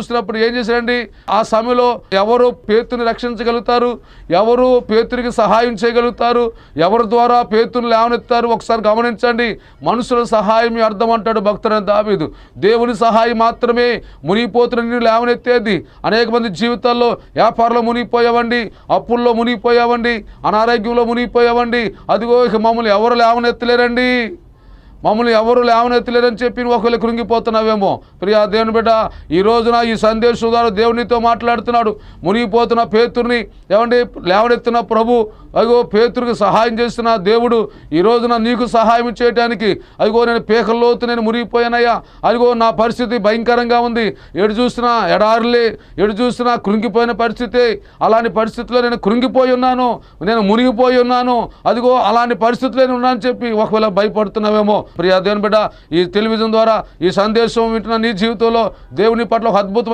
చూసినప్పుడు ఏం చేశారండి? ఆ సమయంలో ఎవరు పేతుని రక్షించగలుగుతారు? ఎవరు పేతునికి సహాయం చేయగలుగుతారు? ఎవరి ద్వారా పేతుని లేవనెత్తారు ఒకసారి గమనించండి. మనుషుల సహాయం అర్థం అంటాడు భక్తుడని దావీదు. దేవుని సహాయం మాత్రమే మునిగిపోతున్న నిన్ను లేవనెత్తేది. అనేక మంది జీవితాల్లో వ్యాపారంలో మునిగిపోయావండి అప్పుల్లో మునిగిపోయావండి అనారోగ్యంలో మునిగిపోయావండి. అదిగో ఇక మమ్మల్ని ఎవరు లేవనెత్తలేరండి. మమ్మల్ని ఎవరు లేవనెత్తలేరని చెప్పి నువ్వు ఒకవేళ కృంగిపోతున్నావేమో. ప్రియా దేవుని బిడ్డ ఈ రోజున ఈ సందేశం ద్వారా దేవునితో మాట్లాడుతున్నాడు. మునిగిపోతున్న పేతుర్ని ఏమండి? లేవనెత్తిన ప్రభు అదిగో పేతురికి సహాయం చేస్తున్న దేవుడు ఈ రోజున నీకు సహాయం చేయడానికి అదిగో నేను పేకల్లోతు నేను మునిగిపోయానయ్యా. అదిగో నా పరిస్థితి భయంకరంగా ఉంది. ఎడు చూసినా ఎడారులే ఎడు చూసినా కృంగిపోయిన పరిస్థితి అలాంటి పరిస్థితిలో నేను కృంగిపోయి ఉన్నాను నేను మునిగిపోయి ఉన్నాను. అదిగో అలాంటి పరిస్థితిలో నేను ఉన్నానని చెప్పి ఒకవేళ భయపడుతున్నావేమో ప్రియా దేవుని బిడ్డ ఈ టెలివిజన్ ద్వారా ఈ సందేశం వింటున్న నీ జీవితంలో దేవుని పట్ల ఒక అద్భుతం